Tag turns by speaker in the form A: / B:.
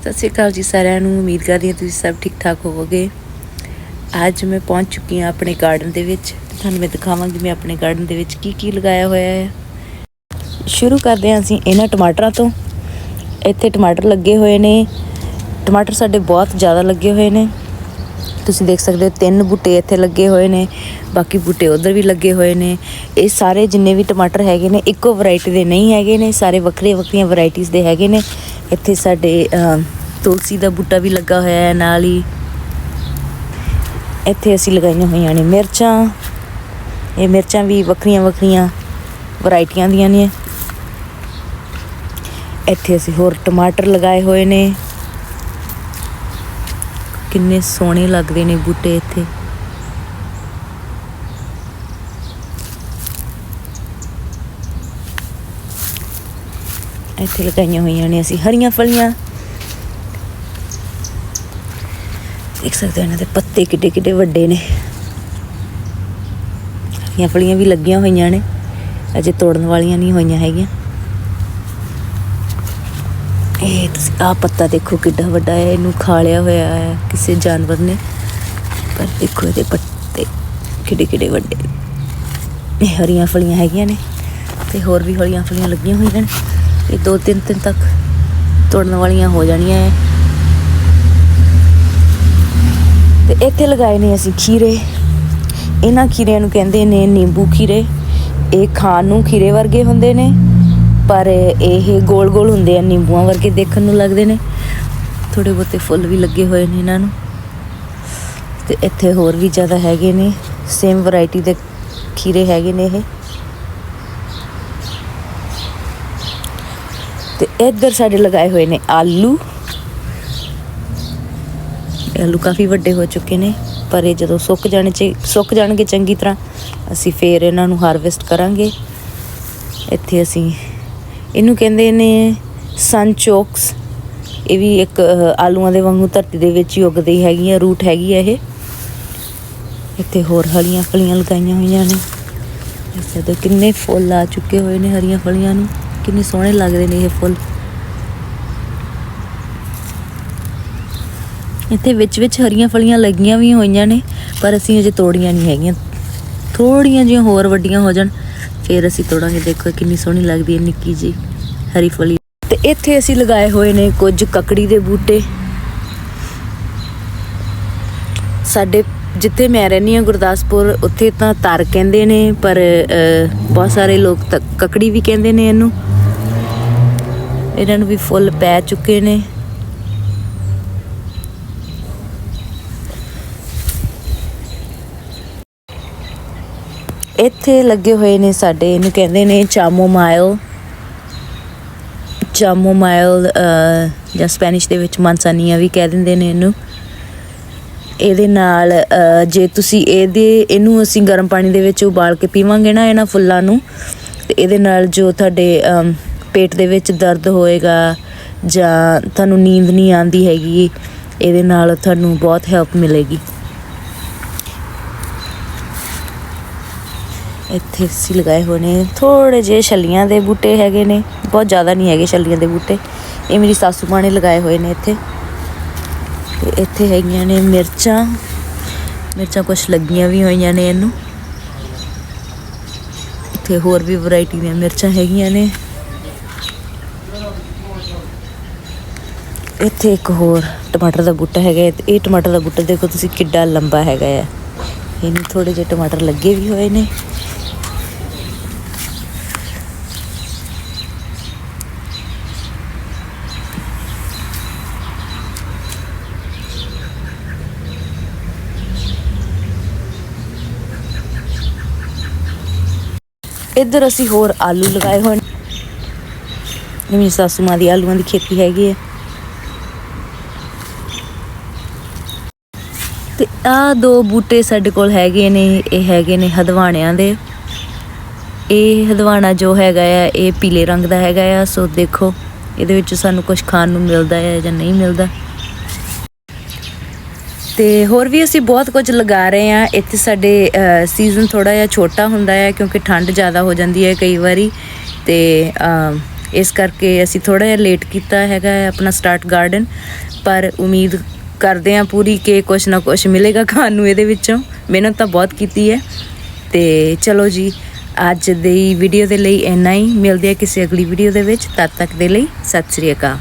A: ਸਤਿ ਸ਼੍ਰੀ ਅਕਾਲ ਜੀ ਸਾਰਿਆਂ ਨੂੰ, ਉਮੀਦ ਕਰਦੀ ਹਾਂ ਤੁਸੀਂ ਸਭ ਠੀਕ ਠਾਕ ਹੋਵੋਗੇ। ਅੱਜ ਮੈਂ ਪਹੁੰਚ ਚੁੱਕੀ ਹਾਂ ਆਪਣੇ ਗਾਰਡਨ ਦੇ ਵਿੱਚ। ਤੁਹਾਨੂੰ ਮੈਂ ਦਿਖਾਵਾਂਗੀ ਮੈਂ ਆਪਣੇ ਗਾਰਡਨ ਦੇ ਵਿੱਚ ਕੀ ਕੀ ਲਗਾਇਆ ਹੋਇਆ ਹੈ। ਸ਼ੁਰੂ ਕਰਦੇ ਹਾਂ ਅਸੀਂ ਇਹਨਾਂ ਟਮਾਟਰਾਂ ਤੋਂ। ਇੱਥੇ ਟਮਾਟਰ ਲੱਗੇ ਹੋਏ ਨੇ। ਟਮਾਟਰ ਸਾਡੇ ਬਹੁਤ ਜ਼ਿਆਦਾ ਲੱਗੇ ਹੋਏ ਨੇ। ਤੁਸੀਂ ਦੇਖ ਸਕਦੇ ਹੋ ਤਿੰਨ ਬੂਟੇ ਇੱਥੇ ਲੱਗੇ ਹੋਏ ਨੇ। ਬਾਕੀ ਬੂਟੇ ਉਧਰ ਵੀ ਲੱਗੇ ਹੋਏ ਨੇ। ਇਹ ਸਾਰੇ ਜਿੰਨੇ ਵੀ ਟਮਾਟਰ ਹੈਗੇ ਨੇ, ਇੱਕੋ ਵੈਰਾਈਟੀ ਦੇ ਨਹੀਂ ਹੈਗੇ ਨੇ। ਸਾਰੇ ਵੱਖਰੇ ਵੱਖਰੀਆਂ ਵੈਰਾਈਟੀਆਂ ਦੇ ਹੈਗੇ ਨੇ। ਇੱਥੇ ਸਾਡੇ ਤੁਲਸੀ ਦਾ ਬੂਟਾ ਵੀ ਲੱਗਾ ਹੋਇਆ ਹੈ ਨਾਲ ਹੀ। ਇੱਥੇ ਅਸੀਂ ਲਗਾਈਆਂ ਹੋਈਆਂ ਨੇ ਮਿਰਚਾਂ। ਇਹ ਮਿਰਚਾਂ ਵੀ ਵੱਖਰੀਆਂ ਵੱਖਰੀਆਂ ਵੈਰਾਈਟੀਆਂ ਦੀਆਂ ਨੇ। ਇੱਥੇ ਅਸੀਂ ਹੋਰ ਟਮਾਟਰ ਲਗਾਏ ਹੋਏ ਨੇ। ਕਿੰਨੇ ਸੋਹਣੇ ਲੱਗਦੇ ਨੇ ਬੂਟੇ ਇੱਥੇ। ਇੱਥੇ ਲਗਾਈਆਂ ਹੋਈਆਂ ਨੇ, ਅਸੀਂ ਹਰੀਆਂ ਫਲੀਆਂ। ਦੇਖ ਸਕਦੇ ਹੋ ਇਹਨਾਂ ਦੇ ਪੱਤੇ ਕਿੱਡੇ ਕਿੱਡੇ ਵੱਡੇ ਨੇ। ਹਰੀਆਂ ਫਲੀਆਂ ਵੀ ਲੱਗੀਆਂ ਹੋਈਆਂ ਨੇ, ਅਜੇ ਤੋੜਨ ਵਾਲੀਆਂ ਨਹੀਂ ਹੋਈਆਂ ਹੈਗੀਆਂ। ਇਹ ਤੁਸੀਂ ਆ ਪੱਤਾ ਦੇਖੋ ਕਿੱਡਾ ਵੱਡਾ ਹੈ, ਇਹਨੂੰ ਖਾ ਲਿਆ ਹੋਇਆ ਹੈ, ਕਿਸੇ ਜਾਨਵਰ ਨੇ। ਪਰ ਦੇਖੋ ਇਹਦੇ ਪੱਤੇ ਕਿੱਡੇ ਕਿੱਡੇ ਵੱਡੇ। ਇਹ ਹਰੀਆਂ ਫਲੀਆਂ ਹੈਗੀਆਂ ਨੇ, ਤੇ ਹੋਰ ਵੀ ਹਰੀਆਂ ਫਲੀਆਂ ਲੱਗੀਆਂ ਹੋਈਆਂ ਨੇ। ਇਹ ਦੋ ਤਿੰਨ ਦਿਨ ਤੱਕ ਤੋੜਨ ਵਾਲੀਆਂ ਹੋ ਜਾਣੀਆਂ ਹੈ ਤੇ ਇੱਥੇ ਲਗਾਏ ਨੇ ਅਸੀਂ ਖੀਰੇ। ਇਹਨਾਂ ਖੀਰਿਆਂ ਨੂੰ ਕਹਿੰਦੇ ਨੇ ਨਿੰਬੂ ਖੀਰੇ। ਇਹ ਖਾਣ ਨੂੰ ਖੀਰੇ ਵਰਗੇ ਹੁੰਦੇ ਨੇ, ਪਰ ਇਹ ਗੋਲ-ਗੋਲ ਹੁੰਦੇ ਆ, ਨਿੰਬੂਆਂ ਵਰਗੇ ਦੇਖਣ ਨੂੰ ਲੱਗਦੇ ਨੇ। ਥੋੜੇ ਬਹੁਤੇ ਫੁੱਲ ਵੀ ਲੱਗੇ ਹੋਏ ਨੇ ਇਹਨਾਂ ਨੂੰ। ਤੇ ਇੱਥੇ ਹੋਰ ਵੀ ਜ਼ਿਆਦਾ ਹੈਗੇ ਨੇ ਸੇਮ ਵੈਰਾਈਟੀ ਦੇ ਖੀਰੇ ਹੈਗੇ ਨੇ ਇਹ। ਤੇ ਇੱਧਰ ਸਾਡੇ ਲਗਾਏ ਹੋਏ ਨੇ ਆਲੂ। ਆਲੂ ਕਾਫੀ ਵੱਡੇ ਹੋ ਚੁੱਕੇ ਨੇ, ਪਰ ਇਹ ਜਦੋਂ ਸੁੱਕ ਜਾਣੇ ਚ, ਸੁੱਕ ਜਾਣਗੇ ਚੰਗੀ ਤਰ੍ਹਾਂ, ਅਸੀਂ ਫੇਰ ਇਹਨਾਂ ਨੂੰ ਹਾਰਵੈਸਟ ਕਰਾਂਗੇ। ਇੱਥੇ ਅਸੀਂ, ਇਹਨੂੰ ਕਹਿੰਦੇ ਨੇ ਸਨ ਸਨਚੋਕਸ ਇਹ ਵੀ ਇੱਕ ਆਲੂਆਂ ਦੇ ਵਾਂਗੂ ਧਰਤੀ ਦੇ ਵਿੱਚ ਹੀ ਉੱਗਦੀ ਹੈਗੀ ਆ ਰੂਟ ਹੈਗੀ ਹੈ ਇਹ। ਇੱਥੇ ਹੋਰ ਹਰੀਆਂ ਫਲੀਆਂ ਲਗਾਈਆਂ ਹੋਈਆਂ ਨੇ। ਦੇਖ ਸਕਦੇ ਕਿੰਨੇ ਫੁੱਲ ਆ ਚੁੱਕੇ ਹੋਏ ਨੇ ਹਰੀਆਂ ਫਲੀਆਂ ਨੂੰ। ਕਿੰਨੇ ਸੋਹਣੇ ਲੱਗਦੇ ਨੇ ਇਹ ਫੁੱਲ। ਇੱਥੇ ਵਿੱਚ ਵਿੱਚ ਹਰੀਆਂ ਫਲੀਆਂ ਲੱਗੀਆਂ ਵੀ ਹੋਈਆਂ ਨੇ ਪਰ ਅਸੀਂ ਅਜੇ ਤੋੜੀਆਂ ਨਹੀਂ ਹੈਗੀਆਂ। ਥੋੜੀਆਂ ਜਿਹੀਆਂ ਹੋਰ ਵੱਡੀਆਂ ਹੋ ਜਾਣ ਫਿਰ ਅਸੀਂ ਤੋੜਾਂਗੇ। ਦੇਖੋ ਕਿੰਨੀ ਸੋਹਣੀ ਲੱਗਦੀ ਹੈ ਨਿੱਕੀ ਜੀ ਹਰੀ ਫਲੀ। ਤੇ ਇੱਥੇ ਅਸੀਂ ਲਗਾਏ ਹੋਏ ਨੇ ਕੁਝ ਕੱਕੜੀ ਦੇ ਬੂਟੇ। ਸਾਡੇ ਜਿੱਥੇ ਮੈਂ ਰਹਿੰਦੀ ਹਾਂ ਗੁਰਦਾਸਪੁਰ ਉੱਥੇ ਤਾਂ ਤਰ ਕਹਿੰਦੇ ਨੇ ਪਰ ਅਹ, ਬਹੁਤ ਸਾਰੇ ਲੋਕ ਤਾਂ ਕੱਕੜੀ ਵੀ ਕਹਿੰਦੇ ਨੇ ਇਹਨੂੰ। ਇਹਨਾਂ ਨੂੰ ਵੀ ਫੁੱਲ ਪੈ ਚੁੱਕੇ ਨੇ। ਇੱਥੇ ਲੱਗੇ ਹੋਏ ਨੇ ਸਾਡੇ ਇਹਨੂੰ ਕਹਿੰਦੇ ਨੇ ਚਾਮੋਮਾਈਲ ਚਾਮੋਮਾਈਲ ਅਹ, ਜਾਂ ਸਪੈਨਿਸ਼ ਦੇ ਵਿੱਚ ਮਾਨਸਾਨੀਆ ਵੀ ਕਹਿ ਦਿੰਦੇ ਨੇ ਇਹਨੂੰ। ਇਹਦੇ ਨਾਲ ਜੇ ਤੁਸੀਂ ਇਹਦੇ ਇਹਨੂੰ ਅਸੀਂ ਗਰਮ ਪਾਣੀ ਦੇ ਵਿੱਚ ਉਬਾਲ ਕੇ ਪੀਵਾਂਗੇ ਨਾ ਇਹਨਾਂ ਫੁੱਲਾਂ ਨੂੰ ਤੇ ਇਹਦੇ ਨਾਲ ਜੋ ਤੁਹਾਡੇ ਪੇਟ ਦੇ ਵਿੱਚ ਦਰਦ ਹੋਏਗਾ ਜਾਂ ਤੁਹਾਨੂੰ ਨੀਂਦ ਨਹੀਂ ਆਉਂਦੀ ਹੈਗੀ, ਇਹਦੇ ਨਾਲ ਤੁਹਾਨੂੰ ਬਹੁਤ ਹੈਲਪ ਮਿਲੇਗੀ। ਇੱਥੇ ਅਸੀਂ ਲਗਾਏ ਹੋਏ ਨੇ ਥੋੜੇ ਜਿਹੇ ਛੱਲੀਆਂ ਦੇ ਬੂਟੇ ਹੈਗੇ ਨੇ, ਬਹੁਤ ਜ਼ਿਆਦਾ ਨਹੀਂ ਹੈਗੇ ਛੱਲੀਆਂ ਦੇ ਬੂਟੇ। ਇਹ ਮੇਰੀ ਸਾਸੂ ਮਾਂ ਨੇ ਲਗਾਏ ਹੋਏ ਨੇ ਇੱਥੇ। ਤੇ ਇੱਥੇ ਹੈਗੀਆਂ ਨੇ ਮਿਰਚਾਂ ਮਿਰਚਾਂ ਕੁਝ ਲੱਗੀਆਂ ਵੀ ਹੋਈਆਂ ਨੇ ਇਹਨੂੰ। ਇੱਥੇ ਹੋਰ ਵੀ ਵੈਰਾਈਟੀ ਦੀਆਂ ਮਿਰਚਾਂ ਹੈਗੀਆਂ ਨੇ। ਇੱਥੇ ਇੱਕ ਹੋਰ ਟਮਾਟਰ ਦਾ ਬੂਟਾ ਹੈਗਾ ਹੈ ਇਹ ਟਮਾਟਰ ਦਾ ਬੂਟਾ ਦੇਖੋ ਤੁਸੀਂ ਕਿੱਡਾ ਲੰਬਾ ਹੈਗਾ ਆ ਇਹਨੂੰ ਥੋੜੇ ਜਿਹੇ ਟਮਾਟਰ ਲੱਗੇ ਵੀ ਹੋਏ ਨੇ। ਇੱਧਰ ਅਸੀਂ ਹੋਰ ਆਲੂ ਲਗਾਏ ਹੋਏ ਨੇ। ਇਹ ਮੇਰੀ ਸਾਸੂ ਮਾਂ ਦੀ ਆਲੂਆਂ ਦੀ ਖੇਤੀ ਹੈਗੀ ਹੈ। ਆ ਦੋ ਬੂਟੇ ਸਾਡੇ ਕੋਲ ਹੈਗੇ ਨੇ, ਇਹ ਹੈਗੇ ਨੇ ਹਦਵਾਣਿਆਂ ਦੇ। ਇਹ ਹਦਵਾਣਾ ਜੋ ਹੈਗਾ ਆ, ਇਹ ਪੀਲੇ ਰੰਗ ਦਾ ਹੈਗਾ ਆ, ਸੋ ਦੇਖੋ ਇਹਦੇ ਵਿੱਚ ਸਾਨੂੰ ਕੁਝ ਖਾਣ ਨੂੰ ਮਿਲਦਾ ਹੈ ਜਾਂ ਨਹੀਂ ਮਿਲਦਾ। ਤੇ ਹੋਰ ਵੀ ਅਸੀਂ ਬਹੁਤ ਕੁਝ ਲਗਾ ਰਹੇ ਆ। ਇੱਥੇ ਸਾਡੇ ਸੀਜ਼ਨ ਥੋੜਾ ਜਿਹਾ ਛੋਟਾ ਹੁੰਦਾ ਹੈ ਕਿਉਂਕਿ ਠੰਡ ਜ਼ਿਆਦਾ ਹੋ ਜਾਂਦੀ ਹੈ ਕਈ ਵਾਰੀ। ਤੇ ਇਸ ਕਰਕੇ ਅਸੀਂ ਥੋੜਾ ਜਿਹਾ ਲੇਟ ਕੀਤਾ ਹੈਗਾ ਆਪਣਾ ਸਟਾਰਟ ਗਾਰਡਨ ਪਰ ਉਮੀਦ ਕਰਦੇ ਹਾਂ ਪੂਰੀ ਕਿ ਕੁਛ ਨਾ ਕੁਛ ਮਿਲੇਗਾ ਖਾਣ ਨੂੰ ਇਹਦੇ ਵਿੱਚੋਂ। ਮਿਹਨਤ ਤਾਂ ਬਹੁਤ ਕੀਤੀ ਹੈ। ਤੇ ਚਲੋ ਜੀ, ਅੱਜ ਦੀ ਵੀਡੀਓ ਦੇ ਲਈ ਇੰਨਾ ਹੀ। ਮਿਲਦੇ ਆ ਕਿਸੇ ਅਗਲੀ ਵੀਡੀਓ ਦੇ ਵਿੱਚ। ਤਦ ਤੱਕ ਦੇ ਲਈ ਸਤਿ ਸ੍ਰੀ ਅਕਾਲ।